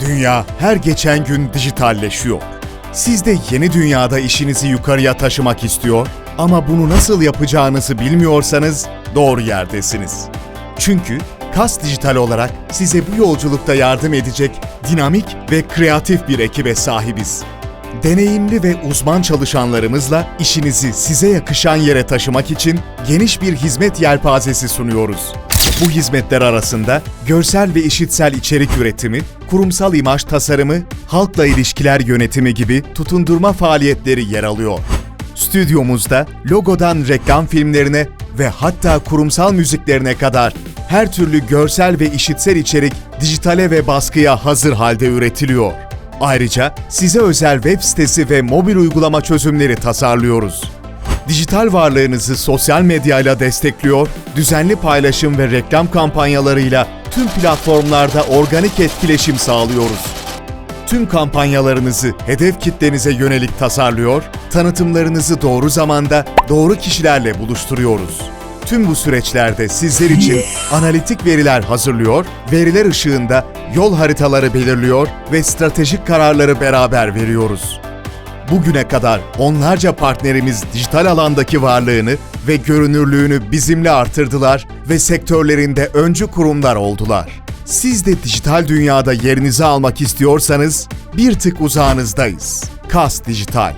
Dünya her geçen gün dijitalleşiyor. Siz de yeni dünyada işinizi yukarıya taşımak istiyor ama bunu nasıl yapacağınızı bilmiyorsanız doğru yerdesiniz. Çünkü Kas Dijital olarak size bu yolculukta yardım edecek dinamik ve kreatif bir ekibe sahibiz. Deneyimli ve uzman çalışanlarımızla işinizi size yakışan yere taşımak için geniş bir hizmet yelpazesi sunuyoruz. Bu hizmetler arasında görsel ve işitsel içerik üretimi, kurumsal imaj tasarımı, halkla ilişkiler yönetimi gibi tutundurma faaliyetleri yer alıyor. Stüdyomuzda logodan reklam filmlerine ve hatta kurumsal müziklerine kadar her türlü görsel ve işitsel içerik dijitale ve baskıya hazır halde üretiliyor. Ayrıca size özel web sitesi ve mobil uygulama çözümleri tasarlıyoruz. Dijital varlığınızı sosyal medyayla destekliyor, düzenli paylaşım ve reklam kampanyalarıyla tüm platformlarda organik etkileşim sağlıyoruz. Tüm kampanyalarınızı hedef kitlenize yönelik tasarlıyor, tanıtımlarınızı doğru zamanda doğru kişilerle buluşturuyoruz. Tüm bu süreçlerde sizler için analitik veriler hazırlıyor, veriler ışığında yol haritaları belirliyor ve stratejik kararları beraber veriyoruz. Bugüne kadar onlarca partnerimiz dijital alandaki varlığını ve görünürlüğünü bizimle artırdılar ve sektörlerinde öncü kurumlar oldular. Siz de dijital dünyada yerinizi almak istiyorsanız bir tık uzağınızdayız. Kas Dijital